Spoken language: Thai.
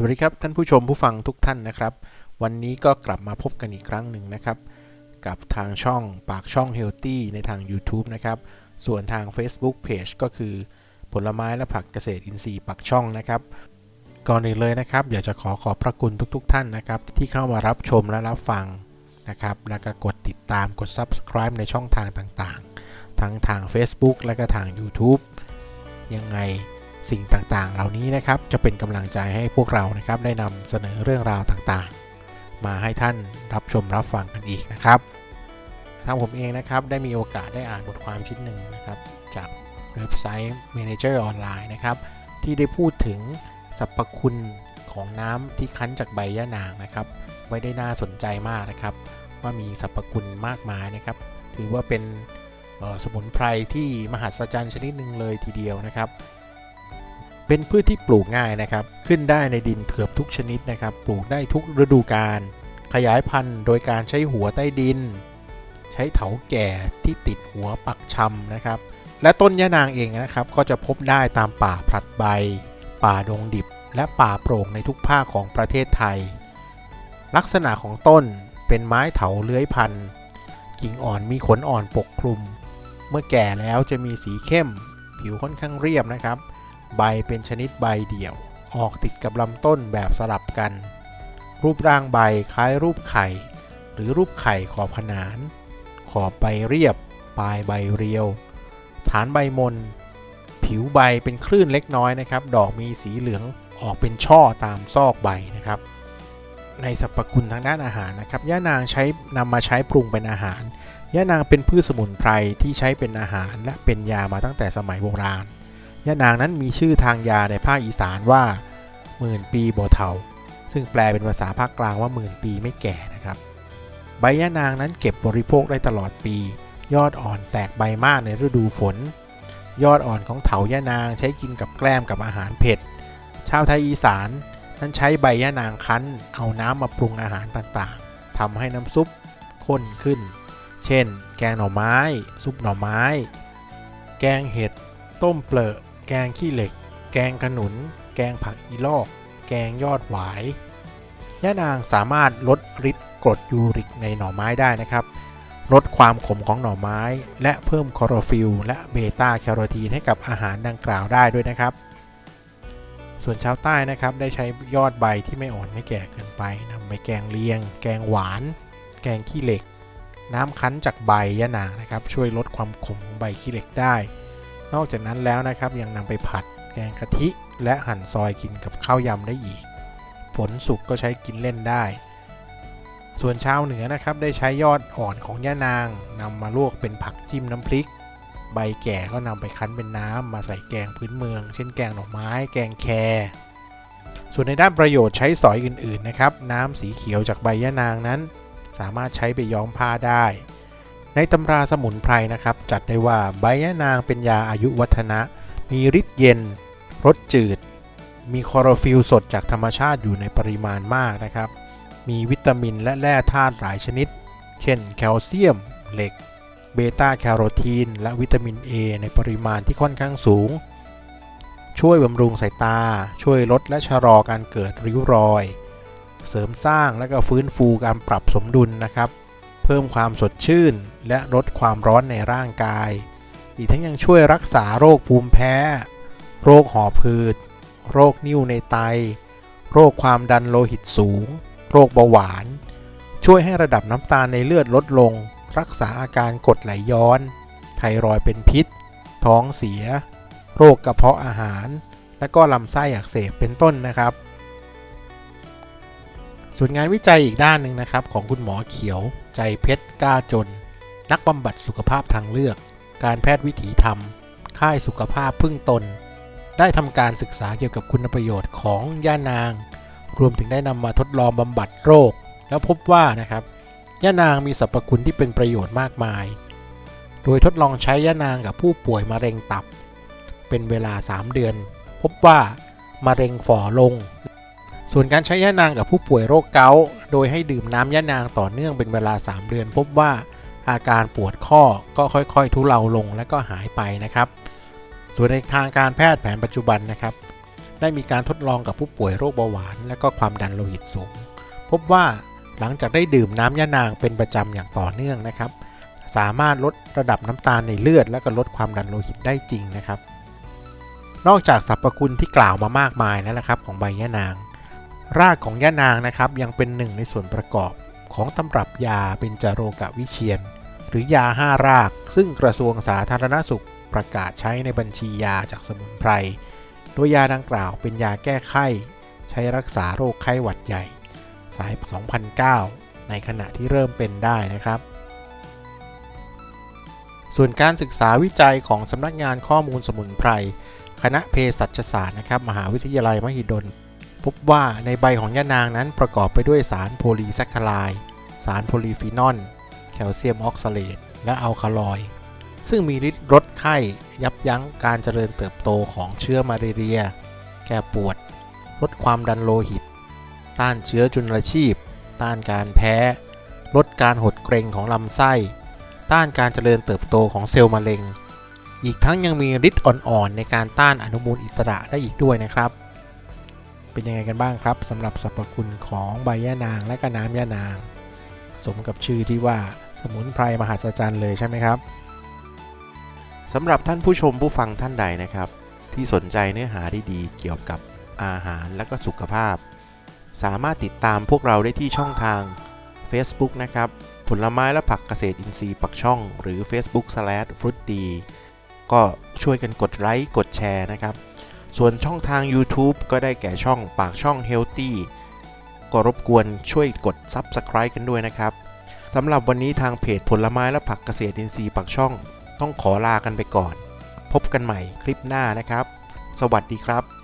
สวัสดีครับท่านผู้ชมผู้ฟังทุกท่านนะครับ วันนี้ก็กลับมาพบกันอีกครั้งหนึ่งนะครับ กับทางช่องปากช่อง Healthy ในทาง YouTube นะครับ ส่วนทาง Facebook Page ก็คือ ผลไม้และผักเกษตรอินทรีย์ปากช่องนะครับก่อนอื่นเลยนะครับ อยากจะขอขอบพระคุณทุก ๆ ท่านนะครับ ที่เข้ามารับชมและรับฟังนะครับ แล้วก็กดติดตามกด Subscribe ในช่องทางต่างๆ ทั้งทาง Facebook และก็ทาง YouTube ยังไง สิ่งต่างๆ เหล่านี้นะครับจะเป็นกำลังใจให้พวกเรานะครับได้นำเสนอเรื่องราวต่างๆ มาให้ท่านรับชมรับฟังกันอีกนะครับทางผมเองนะครับได้มีโอกาสได้อ่านบทความชิ้นหนึ่งนะครับจากเว็บไซต์ Manager Online นะครับที่ได้พูดถึงสรรพคุณของน้ำที่คั้นจากใบย่านางนะครับไว้ได้น่าสนใจมากนะครับ ว่ามีสรรพคุณมากมายนะครับ ถือว่าเป็นสมุนไพรที่มหัศจรรย์ชนิดหนึ่งเลยทีเดียวนะครับ เป็นพืชที่ปลูกง่ายนะครับ ขึ้นได้ในดินเกือบทุกชนิดนะครับ ปลูกได้ทุกฤดูกาล ขยายพันธุ์โดยการใช้หัวใต้ดิน ใช้เถาแก่ที่ติดหัวปักชำนะครับ และต้นยะนางเองนะครับ ก็จะพบได้ตามป่าผลัดใบ ป่าดงดิบ และป่าโปร่งในทุกภาคของประเทศไทย ลักษณะของต้นเป็นไม้เถาเลื้อยพันธุ์ กิ่งอ่อนมีขนอ่อนปกคลุม เมื่อแก่แล้วจะมีสีเข้ม ผิวค่อนข้างเรียบนะครับ ใบเป็นชนิดใบเดี่ยว ออกติดกับลำต้นแบบสลับกัน รูปร่างใบคล้ายรูปไข่ หรือรูปไข่ขอบขนาน ขอบใบเรียบ ปลายใบเรียว ฐานใบมน ผิวใบเป็นคลื่นเล็กน้อยนะครับ ดอกมีสีเหลืองออกเป็นช่อตามซอกใบนะครับ ในสรรพคุณทางด้านอาหารนะครับย่านางใช้นำมาใช้ปรุงเป็นอาหารย่านางเป็นพืชสมุนไพรที่ใช้เป็นอาหารและเป็นยามาตั้งแต่สมัยโบราณ ย่านางนั้นมีชื่อทางยาในภาคอีสานว่าหมื่นปีโบเทาซึ่งแปลเป็นภาษาภาคกลางว่าหมื่นปีไม่แก่นะครับ ใบย่านางนั้นเก็บบริโภคได้ตลอดปี ยอดอ่อนแตกใบมากในฤดูฝน ยอดอ่อนของเถาย่านางใช้กินกับแกล้มกับอาหารเผ็ด ชาวไทยอีสานนั้นใช้ใบย่านางคั้น เอาน้ำมาปรุงอาหารต่างๆทำให้น้ำซุปข้นขึ้น เช่น แกงหน่อไม้ ซุปหน่อไม้ แกงเห็ด ต้มเปลือก แกงขี้เหล็ก แกงขนุน แกงผักอีลอก แกงยอดหวายย่านางสามารถลดฤทธิ์กรดยูริกในหน่อไม้ได้นะครับ ลดความขมของหน่อไม้ และเพิ่มคอโรฟิลและเบต้าแคโรทีนให้กับอาหารดังกล่าวได้ด้วยนะครับ ส่วนชาวใต้นะครับได้ใช้ยอดใบที่ไม่อ่อนไม่แก่เกินไปนำไปแกงเลียง แกงหวาน แกงขี้เหล็ก น้ำคั้นจากใบยะนางนะครับ ช่วยลดความขมของใบขี้เหล็กได้ นอกจากนั้นแล้วนะครับยังนำไปผัดแกงกะทิ และหั่นซอยกินกับข้าวยำได้อีก ผลสุกก็ใช้กินเล่นได้ ส่วนชาวเหนือนะครับได้ใช้ยอดอ่อนของย่านางนำมาลวกเป็นผักจิ้มน้ำพริก ใบแก่ก็นำไปคั้นเป็นน้ำมาใส่แกงพื้นเมือง เช่นแกงหน่อไม้ แกงแครส่วนในด้านประโยชน์ใช้สอยอื่นๆนะครับ น้ำสีเขียวจากใบย่านางนั้น สามารถใช้ไปย้อมผ้าได้ ในตำราสมุนไพรนะครับ จัดได้ว่าใบยะนางเป็นยาอายุวัฒนะ มีฤทธิ์เย็นรสจืด มีคลอโรฟิลสดจากธรรมชาติอยู่ในปริมาณมากนะครับ มีวิตามินและแร่ธาตุหลายชนิด เช่น แคลเซียม เหล็ก เบต้าแคโรทีน และวิตามิน A ในปริมาณที่ค่อนข้างสูง ช่วยบำรุงสายตา ช่วยลดและชะลอการเกิดริ้วรอย เสริมสร้างและก็ฟื้นฟูการปรับสมดุลนะครับ เพิ่มความสดชื่น และลดความร้อนในร่างกาย อีกทั้งยังช่วยรักษาโรคภูมิแพ้ โรคหอบหืด โรคนิ่วในไต โรคความดันโลหิตสูง โรคเบาหวาน ช่วยให้ระดับน้ำตาลในเลือดลดลง รักษาอาการกรดไหลย้อน ไทรอยเป็นพิษ ท้องเสีย โรคกระเพาะอาหาร และก็ลำไส้อักเสบเป็นต้นนะครับส่วนงานวิจัยอีกด้านหนึ่งนะครับของคุณหมอเขียวใจเพชรกล้าจน นักบำบัดสุขภาพทางเลือก การแพทย์วิถีธรรม ค่ายสุขภาพพึ่งตน ได้ทำการศึกษาเกี่ยวกับคุณประโยชน์ของย่านาง รวมถึงได้นำมาทดลองบำบัดโรค แล้วพบว่านะครับย่านางมีสรรพคุณที่เป็นประโยชน์มากมาย โดยทดลองใช้ย่านางกับผู้ป่วยมะเร็งตับ เป็นเวลา 3 เดือน พบว่ามะเร็งฝ่อลง ส่วนการใช้ย่านางกับผู้ป่วยโรคเกาต์โดยให้ดื่มน้ำย่านางต่อเนื่องเป็นเวลา 3 เดือน พบว่า อาการปวดข้อก็ค่อยๆ ทุเลาลงและก็หายไปนะครับ ส่วนในทางการแพทย์แผนปัจจุบันนะครับ ได้มีการทดลองกับผู้ป่วยโรคเบาหวาน และก็ความดันโลหิตสูง พบว่าหลังจากได้ดื่มน้ำยะนางเป็นประจำอย่างต่อเนื่องนะครับ สามารถลดระดับน้ำตาลในเลือด และก็ลดความดันโลหิตได้จริงนะครับ นอกจากสรรพคุณที่กล่าวมามากมายแล้วนะครับของใบยะนาง รากของยะนางนะครับยังเป็นหนึ่งในส่วนประกอบของตำรับยาเบญจโรกะวิเชียน หรือยา5ราก ซึ่งกระทรวงสาธารณสุขประกาศใช้ในบัญชียาจากสมุนไพร โดยยาดังกล่าวเป็นยาแก้ไข้ ใช้รักษาโรคไข้หวัดใหญ่ สาย 2009 ในขณะที่เริ่มเป็นได้นะครับ ส่วนการศึกษาวิจัยของสำนักงานข้อมูลสมุนไพร คณะเภสัชศาสตร์นะครับ มหาวิทยาลัยมหิดล พบว่าในใบของยะนางนั้นประกอบไปด้วยสารโพลีแซคคาไลด์สารโพลีฟีนอล ลเซียมออกซาเลตและอัลคาลอย ซึ่งมีฤทธิ์ลดไข้ยับยั้งการเจริญเติบโตของเชื้อมาเรีย แก้ปวด ลดความดันโลหิต ต้านเชื้อจุลชีพ ต้านการแพ้ ลดการหดเกร็งของลำไส้ ต้านการเจริญเติบโตของเซลล์มะเร็ง อีกทั้งยังมีฤทธิ์อ่อนๆ ในการต้านอนุมูลอิสระได้อีกด้วยนะครับเป็นยังไงกันบ้างครับสำหรับสรรพคุณของใบยะนางและก็น้ำยะนาง สมกับชื่อที่ว่า สมุนไพรมหัศจรรย์เลยใช่ไหมครับสำหรับท่านผู้ชมผู้ฟังท่านใดนะครับ ที่สนใจเนื้อหาดีๆเกี่ยวกับอาหารและก็สุขภาพ สามารถติดตามพวกเราได้ที่ช่องทาง Facebook นะครับ ผลไม้และผักเกษตรอินทรีย์ปักช่อง หรือ Facebook s l a s h f r u i t ก็ช่วยกันกดไลค์กดแชร์นะครับ ส่วนช่องทาง YouTube ก็ได้แก่ช่องปากช่อง Healthy ก็รบกวนช่วยกด Subscribe กันด้วยนะครับ สำหรับวันนี้ทางเพจผลไม้และผักเกษตรอินทรีย์ปักช่อง ต้องขอลากันไปก่อน พบกันใหม่คลิปหน้านะครับ สวัสดีครับ